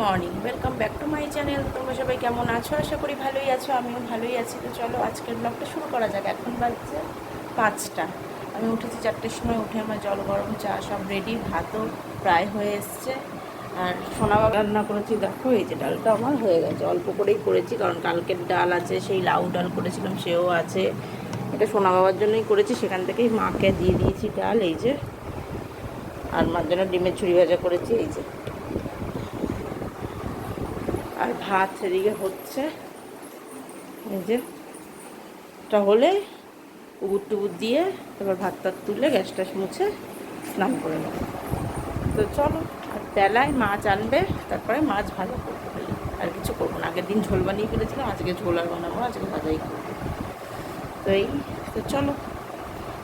Morning welcome back to my channel তোমরা সবাই কেমন আছো? আশা করি ভালোই আছো, আমিও ভালোই আছি। তো চলো, আজকের ব্লগটা শুরু করা যাক। এখন বাজছে পাঁচটা। আমি উঠেছি চারটের সময়, উঠে আমার জল, গরম, চা সব রেডি ভাতও প্রায় হয়ে এসছে। আর সোনা রান্না করেছি, দেখো, এই যে ডালটা আমার হয়ে গেছে। অল্প করেই করেছি, কারণ কালকের ডাল আছে, সেই লাউ ডাল করেছিলাম, সেও আছে। এটা সোনা বাবার জন্যই করেছি, সেখান থেকেই মাকে দিয়ে দিয়েছি ডাল, এই যে। আর মার জন্য ডিমের ছুরি ভাজা করেছি, এই যে। আর ভাত এদিকে হচ্ছে। এই যে হলে উগুর টুগুর দিয়ে তারপর ভাত টাত তুলে গ্যাস ট্যাস মুছে স্নান করে নেব। তো চলো, আর বেলায় মাছ আনবে, তারপরে মাছ ভালো করব খালি আর কিছু করব না, আগের দিন ঝোল বানিয়ে ফেলেছিলাম, আজকে ঝোল আর বানাবো, আজকে ভাজাই করব। তো এই, তো চলো,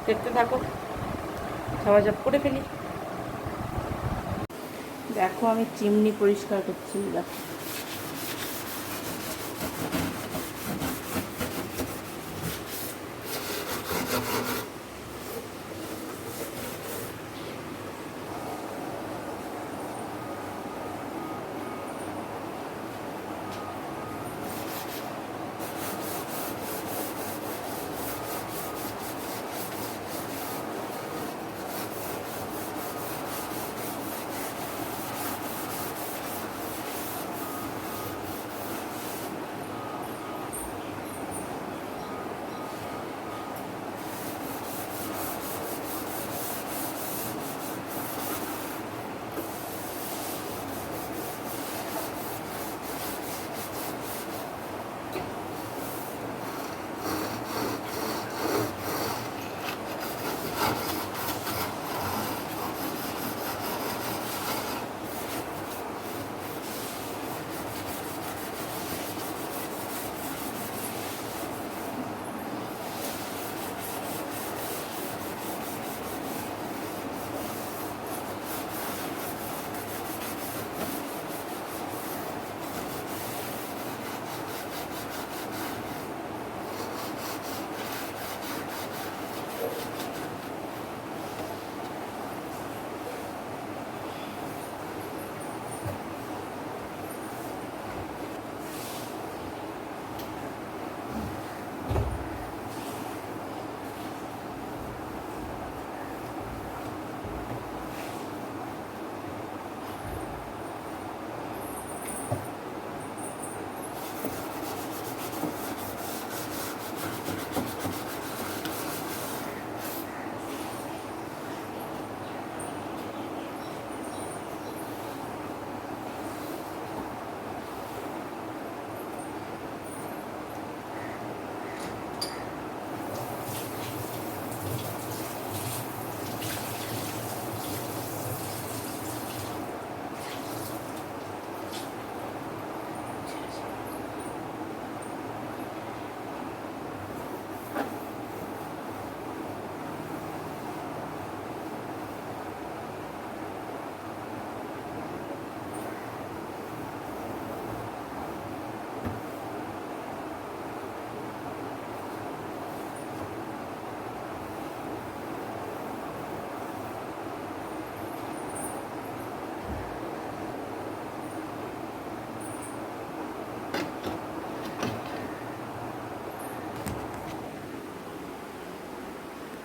দেখতে থাকো, খাওয়া জাপ করে ফেলি। দেখো আমি চিমনি পরিষ্কার করছি, দেখো।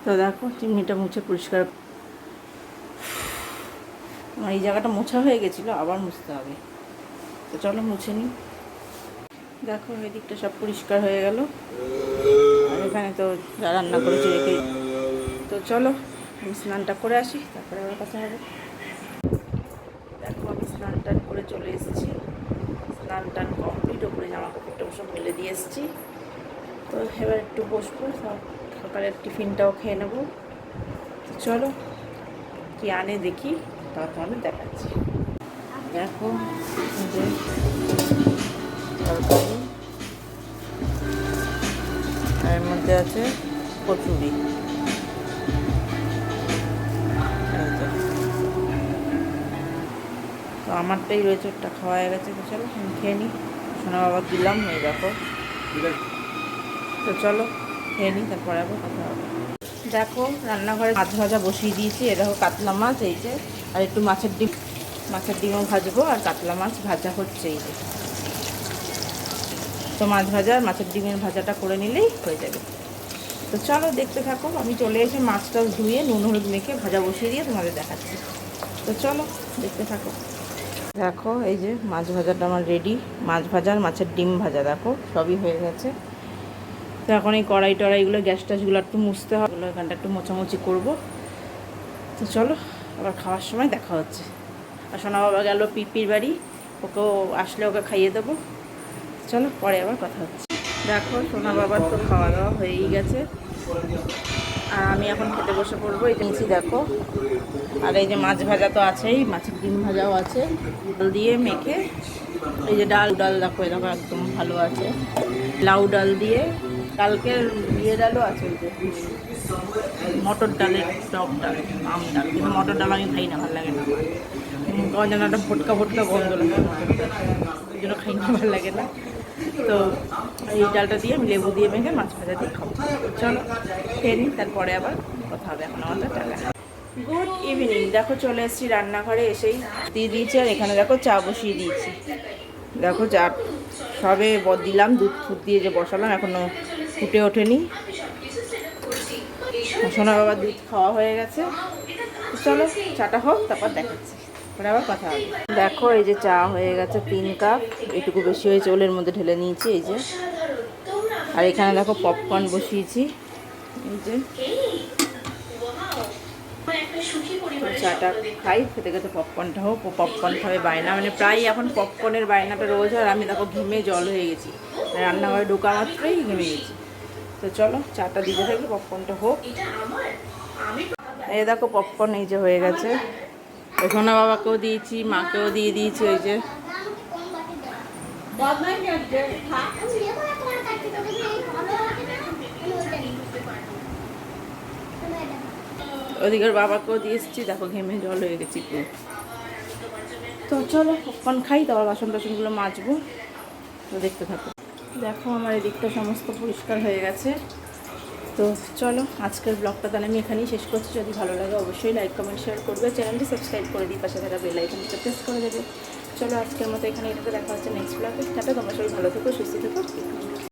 তো দেখো, চিমনিটা মুছে পরিষ্কার আমার এই জায়গাটা মোছা হয়ে গেছিল, আবার মুছতে হবে। তো চলো মুছে নিই দেখো এই দিকটা সব পরিষ্কার হয়ে গেল। আর এখানে তো রান্না করেছি রেখে তো চলো, আমি স্নানটা করে আসি, তারপরে আমার কাছে হবে। দেখো, আমি স্নান টান করে চলে এসেছি। স্নান টান কমপ্লিট ওপরে জামা কাপড়টা সব মেলে দিয়ে এসেছি। তো এবার একটু বসবো, সব সকালের টিফিনটাও খেয়ে নেব। চলো, কি আনে দেখি, তারপর আমি দেখাচ্ছি। দেখো যে এর মধ্যে আছে কচুরি। তো আমারটাই রয়েছে ওটা খাওয়া গেছে। তো চলো খেয়ে নিই সোনা বাবা দিলাম, এই দেখো। তো চলো খেয়ে নিই, তারপরে আবার কথা হবে। দেখো, রান্নাঘরে মাছ ভাজা বসিয়ে দিয়েছি। এ দেখো, কাতলা মাছ, এই যে, আর একটু মাছের ডিম। মাছের ডিমও ভাজবো, আর কাতলা মাছ ভাজা হচ্ছে এই যে। তো মাছ ভাজা মাছের ডিমের ভাজাটা করে নিলেই হয়ে যাবে। তো চলো, দেখতে থাকো। আমি চলে এসে মাছটা ধুয়ে, নুন হলুদ মেখে ভাজা বসিয়ে দিয়ে তোমাদের দেখাচ্ছি। তো চলো, দেখতে থাকো। দেখো, এই যে, মাছ ভাজাটা আমার রেডি মাছ ভাজা আর মাছের ডিম ভাজা, দেখো, সবই হয়ে গেছে। তো এখন এই কড়াই টড়াইগুলো গ্যাস ট্যাসগুলো একটু মুছতে হবে। ওগুলো এখানটা একটু মোছামুছি করব। তো চলো, আবার খাওয়ার সময় দেখা হচ্ছে। আর সোনা বাবা গেল পিপির বাড়ি ওকেও আসলে ওকে খাইয়ে দেবো। চলো, পরে আবার কথা হচ্ছে। দেখো, সোনা বাবার তো খাওয়া দাওয়া হয়েই গেছে। আর আমি এখন খেতে বসে পড়ব। এই নিচি দেখো, আর এই যে মাছ ভাজা তো আছেই, মাছের ডিম ভাজাও আছে। ডাল দিয়ে মেখে, এই যে ডাল ডাল দেখো এরকম একদম ভালো আছে। লাউ ডাল দিয়ে কালকের ইয়ে ডালও আছে মটর ডালের টক ডাল, আম ডাল। কিন্তু মটর ডাল আমি খাই না, ভালো লাগে না। কেমন যেন একটা ফটকা ফটকা গন্ধ লাগে। ওই জন্য খাই না, ভালো লাগে না। তো এই ডালটা দিয়ে আমি লেবু দিয়ে মেখে মাছ ভাজা দিয়ে খাব। চলো, খেয়ে নিই, তারপরে আবার কথা হবে এখন আমাদের টাকা গুড ইভিনিং দেখো, চলে এসেছি রান্নাঘরে এসেই। দিয়ে দিয়েছি, আর এখানে দেখো, চা বসিয়ে দিয়েছি। দেখো চা সবে দিলাম, দুধ ফুট দিয়ে যে বসালাম এখনও ফুটে ওঠেনি। সোনা বাবার দুধ খাওয়া হয়ে গেছে। চলো, চাটা হোক, তারপর দেখাচ্ছি। আবার কথা হবে। দেখো, এই যে চা হয়ে গেছে, তিন কাপ। এটুকু বেশি হয়েছে, ওলের মধ্যে ঢেলে নিয়েছি, এই যে। আর এখানে দেখো পপকর্ন বসিয়েছি। এই যে। চাটা খাই, খেতে খেতে পপকর্নটা হোক পপকর্ন খাবে বায়না। মানে প্রায় এখন পপকর্নের বায়নাটা রোজ আর আমি দেখো, ঘেমে জল হয়ে গেছি। রান্নাঘরে ঢোকা মাত্রই ঘেমে গেছি। তো চলো, চাটা দিতে থাকি পপকর্নটা হোক। এই দেখো পপকর্ন এই যে হয়ে গেছে। সোনা বাবাকেও দিয়েছি, মাকেও দিয়ে দিয়েছি ওই যে। ওদিকের বাবাকেও দিয়ে এসেছি, দেখো, ঘেমে জল হয়ে গেছি তো চলো পপকর্ন খাই, তারপর বাসন টাসনগুলো মাজবো। তো দেখতে থাকো। দেখো আমার এদিকটা সমস্ত পরিষ্কার হয়ে গেছে। তো চলো, আজকের ব্লগটা তাহলে আমি এখানেই শেষ করছি। যদি ভালো লাগে অবশ্যই লাইক কমেন্ট শেয়ার করবে। চ্যানেলটি সাবস্ক্রাইব করে দিই, পাশে থাকা বেল আইকনটা প্রেস করে দেবে। চলো আজকের মতো এখানে এটাতে দেখা হচ্ছে নেক্সট ব্লগে টাটা, তোমার সবাই ভালো থেকো, সুস্থ থেকো।